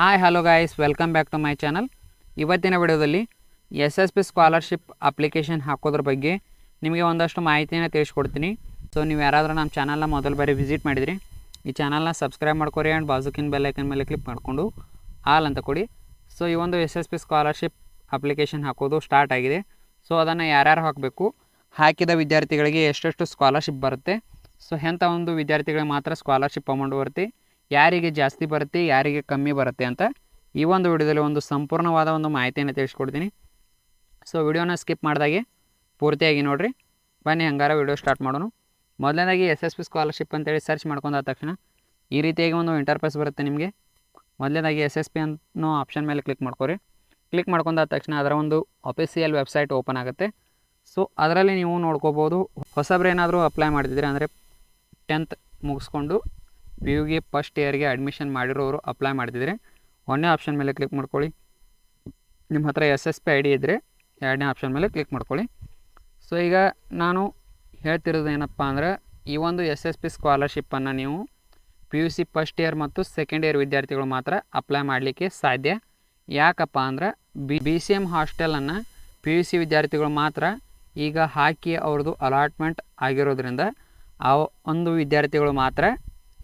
Hi hello guys welcome back to my channel ಇವತ್ತಿನ ವಿಡಿಯೋದಲ್ಲಿ S S P scholarship application ಹಾಕೋದ್ರ ಬಗ್ಗೆ ನಿಮಗೆ ಒಂದಷ್ಟು ಮಾಹಿತಿನ ತಿಳಿಸ್ಕೊಡ್ತೀನಿ. ಸೊ ನೀವು ಯಾರಾದರೂ ನಮ್ಮ ಚಾನಲ್ನ ಮೊದಲು ಬಾರಿ ವಿಸಿಟ್ ಮಾಡಿದ್ರಿ, ಈ ಚಾನಲ್ನ ಸಬ್ಸ್ಕ್ರೈಬ್ ಮಾಡ್ಕೊರಿ ಆ್ಯಂಡ್ ಬಾಜುಕಿನ ಬೆಲ್ಲೈಕನ್ ಮೇಲೆ ಕ್ಲಿಕ್ ಮಾಡಿಕೊಂಡು ಆಲ್ ಅಂತ ಕೊಡಿ. ಸೊ ಈ ಒಂದು S S P scholarship application ಹಾಕೋದು ಸ್ಟಾರ್ಟ್ ಆಗಿದೆ. ಸೊ ಅದನ್ನು ಯಾರ್ಯಾರು ಹಾಕಬೇಕು, ಹಾಕಿದ ವಿದ್ಯಾರ್ಥಿಗಳಿಗೆ ಎಷ್ಟೆಷ್ಟು ಸ್ಕಾಲರ್ಶಿಪ್ ಬರುತ್ತೆ. ಸೊ ಎಂಥ ಒಂದು ವಿದ್ಯಾರ್ಥಿಗಳಿಗೆ ಮಾತ್ರ ಸ್ಕಾಲರ್ಶಿಪ್ ಅಮೌಂಟ್ ಬರುತ್ತೆ. ಯಾರಿಗೆ ಜಾಸ್ತಿ ಬರುತ್ತೆ, ಯಾರಿಗೆ ಕಮ್ಮಿ ಬರುತ್ತೆ ಅಂತ ಈ ಒಂದು ವಿಡಿಯೋದಲ್ಲಿ ಒಂದು ಸಂಪೂರ್ಣವಾದ ಒಂದು ಮಾಹಿತಿಯನ್ನು ತಿಳಿಸ್ಕೊಡ್ತೀನಿ. ಸೊ ವಿಡಿಯೋನ ಸ್ಕಿಪ್ ಮಾಡಿದಾಗೆ ಪೂರ್ತಿಯಾಗಿ ನೋಡಿರಿ. ಬನ್ನಿ, ಹಂಗಾರ ವಿಡಿಯೋ ಸ್ಟಾರ್ಟ್ ಮಾಡೋಣ. ಮೊದಲನೇದಾಗಿ ಎಸ್ ಎಸ್ ಪಿ ಸ್ಕಾಲರ್ಶಿಪ್ ಅಂತೇಳಿ ಸರ್ಚ್ ಮಾಡ್ಕೊಂಡಾದ ತಕ್ಷಣ ಈ ರೀತಿಯಾಗಿ ಒಂದು ಇಂಟರ್ಫೇಸ್ ಬರುತ್ತೆ ನಿಮಗೆ. ಮೊದಲನೇದಾಗಿ ಎಸ್ ಎಸ್ ಪಿ ಅನ್ನೋ ಆಪ್ಷನ್ ಮೇಲೆ ಕ್ಲಿಕ್ ಮಾಡ್ಕೊರಿ. ಕ್ಲಿಕ್ ಮಾಡ್ಕೊಂಡಾದ ತಕ್ಷಣ ಅದರ ಒಂದು ಅಫಿಸಿಯಲ್ ವೆಬ್ಸೈಟ್ ಓಪನ್ ಆಗುತ್ತೆ. ಸೊ ಅದರಲ್ಲಿ ನೀವು ನೋಡ್ಕೋಬೋದು. ಹೊಸಬ್ರೇನಾದರೂ ಅಪ್ಲೈ ಮಾಡ್ತಿದ್ರೆ ಅಂದರೆ ಟೆಂತ್ ಮುಗಿಸ್ಕೊಂಡು ಪಿ ಯುಗೆ ಫಸ್ಟ್ ಇಯರ್ಗೆ ಅಡ್ಮಿಷನ್ ಮಾಡಿರೋರು ಅಪ್ಲೈ ಮಾಡ್ತಿದ್ರೆ ಒಂದನೇ ಆಪ್ಷನ್ ಮೇಲೆ ಕ್ಲಿಕ್ ಮಾಡ್ಕೊಳ್ಳಿ. ನಿಮ್ಮ ಹತ್ರ S S P I D ಇದ್ದರೆ ಎರಡನೇ ಆಪ್ಷನ್ ಮೇಲೆ ಕ್ಲಿಕ್ ಮಾಡ್ಕೊಳ್ಳಿ. ಸೊ ಈಗ ನಾನು ಹೇಳ್ತಿರೋದು ಏನಪ್ಪ ಅಂದ್ರೆ, ಈ ಒಂದು ಎಸ್ ಎಸ್ ಪಿ ಸ್ಕಾಲರ್ಶಿಪ್ಪನ್ನು ನೀವು P U C first year ಮತ್ತು ಸೆಕೆಂಡ್ ಇಯರ್ ವಿದ್ಯಾರ್ಥಿಗಳು ಮಾತ್ರ ಅಪ್ಲೈ ಮಾಡಲಿಕ್ಕೆ ಸಾಧ್ಯ. ಯಾಕಪ್ಪ ಅಂದ್ರೆ ಬಿ ಬಿ ಸಿ ಎಂ ಹಾಸ್ಟೆಲನ್ನು ಪಿ ಯು ಸಿ ವಿದ್ಯಾರ್ಥಿಗಳು ಮಾತ್ರ ಈಗ ಹಾಕಿ ಅವ್ರದ್ದು ಅಲಾಟ್ಮೆಂಟ್ ಆಗಿರೋದ್ರಿಂದ, ಆ ಒಂದು ವಿದ್ಯಾರ್ಥಿಗಳು ಮಾತ್ರ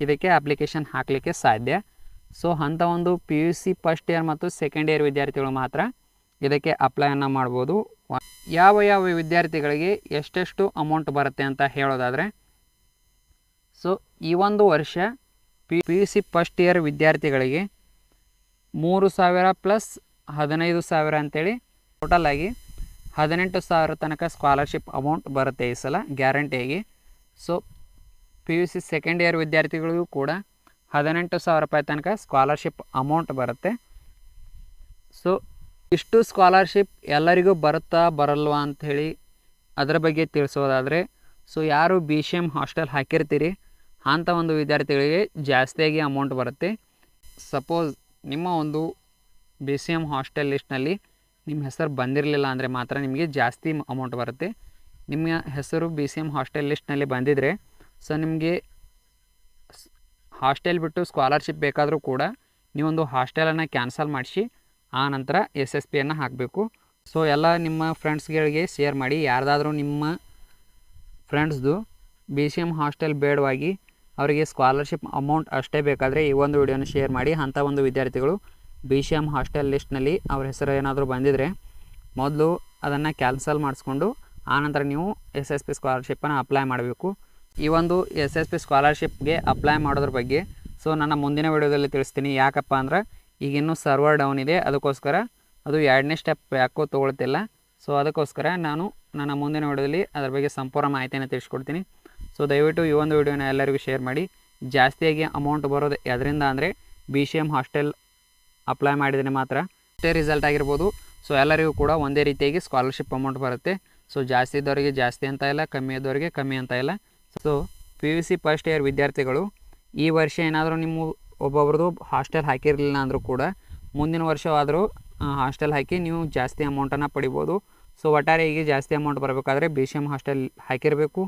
ಇದಕ್ಕೆ ಅಪ್ಲಿಕೇಶನ್ ಹಾಕಲಿಕ್ಕೆ ಸಾಧ್ಯ. ಸೊ ಅಂಥ ಒಂದು P U C first year ಮತ್ತು ಸೆಕೆಂಡ್ ಇಯರ್ ವಿದ್ಯಾರ್ಥಿಗಳು ಮಾತ್ರ ಇದಕ್ಕೆ ಅಪ್ಲೈಯನ್ನು ಮಾಡ್ಬೋದು. ಯಾವ ಯಾವ ವಿದ್ಯಾರ್ಥಿಗಳಿಗೆ ಎಷ್ಟೆಷ್ಟು ಅಮೌಂಟ್ ಬರುತ್ತೆ ಅಂತ ಹೇಳೋದಾದರೆ ಸೊ ಈ ಒಂದು ವರ್ಷ P P U C first year ವಿದ್ಯಾರ್ಥಿಗಳಿಗೆ ಮೂರು ಸಾವಿರ ಪ್ಲಸ್ ಹದಿನೈದು ಸಾವಿರ ಅಂತೇಳಿ ಟೋಟಲಾಗಿ ಹದಿನೆಂಟು ಸಾವಿರ ತನಕ ಸ್ಕಾಲರ್ಶಿಪ್ ಅಮೌಂಟ್ ಬರುತ್ತೆ ಈ ಸಲ ಗ್ಯಾರಂಟಿಯಾಗಿ so P U C second year ವಿದ್ಯಾರ್ಥಿಗಳಿಗೂ ಕೂಡ ಹದಿನೆಂಟು ಸಾವಿರ ರೂಪಾಯಿ ತನಕ ಸ್ಕಾಲರ್ಶಿಪ್ ಅಮೌಂಟ್ ಬರುತ್ತೆ. ಸೊ ಇಷ್ಟು ಸ್ಕಾಲರ್ಶಿಪ್ ಎಲ್ಲರಿಗೂ ಬರುತ್ತಾ ಬರಲ್ವಾ ಅಂಥೇಳಿ ಅದರ ಬಗ್ಗೆ ತಿಳಿಸೋದಾದರೆ ಸೊ ಯಾರು ಬಿ ಸಿ ಎಂ ಹಾಸ್ಟೆಲ್ ಹಾಕಿರ್ತೀರಿ ಅಂಥ ಒಂದು ವಿದ್ಯಾರ್ಥಿಗಳಿಗೆ ಜಾಸ್ತಿಯಾಗಿ ಅಮೌಂಟ್ ಬರುತ್ತೆ. ಸಪೋಸ್ ನಿಮ್ಮ ಒಂದು ಬಿ ಸಿ ಎಂ ಹಾಸ್ಟೆಲ್ ಲಿಸ್ಟ್ನಲ್ಲಿ ನಿಮ್ಮ ಹೆಸರು ಬಂದಿರಲಿಲ್ಲ ಅಂದರೆ ಮಾತ್ರ ನಿಮಗೆ ಜಾಸ್ತಿ ಅಮೌಂಟ್ ಬರುತ್ತೆ. ನಿಮ್ಮ ಹೆಸರು ಬಿ ಸಿ ಎಂ ಹಾಸ್ಟೆಲ್ ಲಿಸ್ಟ್ನಲ್ಲಿ ಬಂದಿದ್ದರೆ ಸೊ ನಿಮಗೆ ಹಾಸ್ಟೆಲ್ ಬಿಟ್ಟು ಸ್ಕಾಲರ್ಶಿಪ್ ಬೇಕಾದರೂ ಕೂಡ ನೀವೊಂದು ಹಾಸ್ಟೆಲನ್ನು ಕ್ಯಾನ್ಸಲ್ ಮಾಡಿಸಿ, ಆ ನಂತರ ಎಸ್ ಎಸ್ ಪಿಯನ್ನು ಹಾಕಬೇಕು. ಸೊ ಎಲ್ಲ ನಿಮ್ಮ ಫ್ರೆಂಡ್ಸ್ಗಳಿಗೆ ಶೇರ್ ಮಾಡಿ, ಯಾರ್ದಾದ್ರೂ ನಿಮ್ಮ ಫ್ರೆಂಡ್ಸ್ದು ಬಿ ಸಿ ಎಂ ಹಾಸ್ಟೆಲ್ ಬೇಡವಾಗಿ ಅವರಿಗೆ ಸ್ಕಾಲರ್ಶಿಪ್ ಅಮೌಂಟ್ ಅಷ್ಟೇ ಬೇಕಾದರೆ ಈ ಒಂದು ವಿಡಿಯೋನ ಶೇರ್ ಮಾಡಿ. ಅಂಥ ಒಂದು ವಿದ್ಯಾರ್ಥಿಗಳು ಬಿ ಸಿ ಎಂ ಹಾಸ್ಟೆಲ್ ಲಿಸ್ಟ್ನಲ್ಲಿ ಅವ್ರ ಹೆಸರು ಏನಾದರೂ ಬಂದಿದ್ದರೆ ಮೊದಲು ಅದನ್ನು ಕ್ಯಾನ್ಸಲ್ ಮಾಡಿಸ್ಕೊಂಡು ಆನಂತರ ನೀವು ಎಸ್ ಎಸ್ ಪಿ ಸ್ಕಾಲರ್ಶಿಪ್ಪನ್ನು ಅಪ್ಲೈ ಮಾಡಬೇಕು. ಈ ಒಂದು ಎಸ್ ಎಸ್ ಪಿ ಸ್ಕಾಲರ್ಶಿಪ್ಗೆ ಅಪ್ಲೈ ಮಾಡೋದ್ರ ಬಗ್ಗೆ. ಸೊ, ನನ್ನ ಮುಂದಿನ ವಿಡಿಯೋದಲ್ಲಿ ತಿಳಿಸ್ತೀನಿ. ಯಾಕಪ್ಪ ಅಂದ್ರೆ ಈಗಿನ್ನೂ ಸರ್ವರ್ ಡೌನ್ ಇದೆ. ಅದಕ್ಕೋಸ್ಕರ ಅದು ಎರಡನೇ ಸ್ಟೆಪ್ ಯಾಕೋ ತೊಗೊಳ್ತಿಲ್ಲ. ಸೊ, ಅದಕ್ಕೋಸ್ಕರ ನಾನು ನನ್ನ ಮುಂದಿನ ವಿಡಿಯೋದಲ್ಲಿ ಅದ್ರ ಬಗ್ಗೆ ಸಂಪೂರ್ಣ ಮಾಹಿತಿಯನ್ನು ತಿಳಿಸ್ಕೊಡ್ತೀನಿ. ಸೊ, ದಯವಿಟ್ಟು ಈ ಒಂದು ವಿಡಿಯೋನ ಎಲ್ಲರಿಗೂ ಶೇರ್ ಮಾಡಿ. ಜಾಸ್ತಿಯಾಗಿ ಅಮೌಂಟ್ ಬರೋದು ಅದರಿಂದ ಅಂದರೆ B C M hostel apply ಮಾಡಿದರೆ ಮಾತ್ರ ಅಷ್ಟೇ ರಿಸಲ್ಟ್ ಆಗಿರ್ಬೋದು. ಸೊ, ಎಲ್ಲರಿಗೂ ಕೂಡ ಒಂದೇ ರೀತಿಯಾಗಿ ಸ್ಕಾಲರ್ಶಿಪ್ ಅಮೌಂಟ್ ಬರುತ್ತೆ. ಸೊ, ಜಾಸ್ತಿ ಇದ್ದವರಿಗೆ ಜಾಸ್ತಿ ಅಂತ ಇಲ್ಲ, ಕಮ್ಮಿ ಇದ್ದವರಿಗೆ ಕಮ್ಮಿ ಅಂತ ಇಲ್ಲ. So P U C first year ವಿದ್ಯಾರ್ಥಿಗಳು, ಈ ವರ್ಷ ಏನಾದರೂ ನಿಮ್ಮ ಒಬ್ಬೊಬ್ರದ್ದು ಹಾಸ್ಟೆಲ್ ಹಾಕಿರಲಿಲ್ಲ ಅಂದರೂ ಕೂಡ ಮುಂದಿನ ವರ್ಷವಾದರೂ ಹಾಸ್ಟೆಲ್ ಹಾಕಿ ನೀವು ಜಾಸ್ತಿ ಅಮೌಂಟನ್ನು ಪಡಿಬೋದು. ಸೊ ಒಟ್ಟಾರೆ ಈಗ ಜಾಸ್ತಿ ಅಮೌಂಟ್ ಬರಬೇಕಾದ್ರೆ ಬಿ ಸಿ ಎಂ ಹಾಸ್ಟೆಲ್ ಹಾಕಿರಬೇಕು.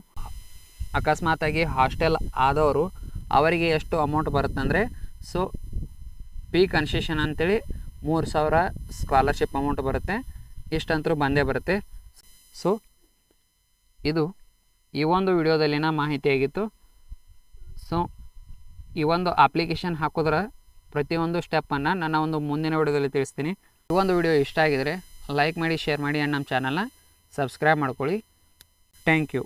ಅಕಸ್ಮಾತಾಗಿ ಹಾಸ್ಟೆಲ್ ಆದವರು ಅವರಿಗೆ ಎಷ್ಟು ಅಮೌಂಟ್ ಬರುತ್ತಂದರೆ ಸೊ ಪಿ ಕನ್ಸೆಷನ್ ಅಂತೇಳಿ ಮೂರು ಸಾವಿರ ಸ್ಕಾಲರ್ಶಿಪ್ ಅಮೌಂಟ್ ಬರುತ್ತೆ. ಇಷ್ಟಂತರೂ ಬಂದೇ ಬರುತ್ತೆ. ಸೊ ಇದು ಈ ಒಂದು ವಿಡಿಯೋದಲ್ಲಿನ ಮಾಹಿತಿಯಾಗಿತ್ತು ಸೊ ಈ ಒಂದು ಅಪ್ಲಿಕೇಶನ್ ಹಾಕೋದ್ರ ಪ್ರತಿಯೊಂದು ಸ್ಟೆಪ್ಪನ್ನು ನನ್ನ ಒಂದು ಮುಂದಿನ ವಿಡಿಯೋದಲ್ಲಿ ತಿಳಿಸ್ತೀನಿ. ಈ ಒಂದು ವಿಡಿಯೋ ಇಷ್ಟ ಆಗಿದರೆ ಲೈಕ್ ಮಾಡಿ ಶೇರ್ ಮಾಡಿ ಆ್ಯಂಡ್ ನಮ್ಮ ಚಾನಲ್ನ ಸಬ್ಸ್ಕ್ರೈಬ್ ಮಾಡ್ಕೊಳ್ಳಿ. Thank you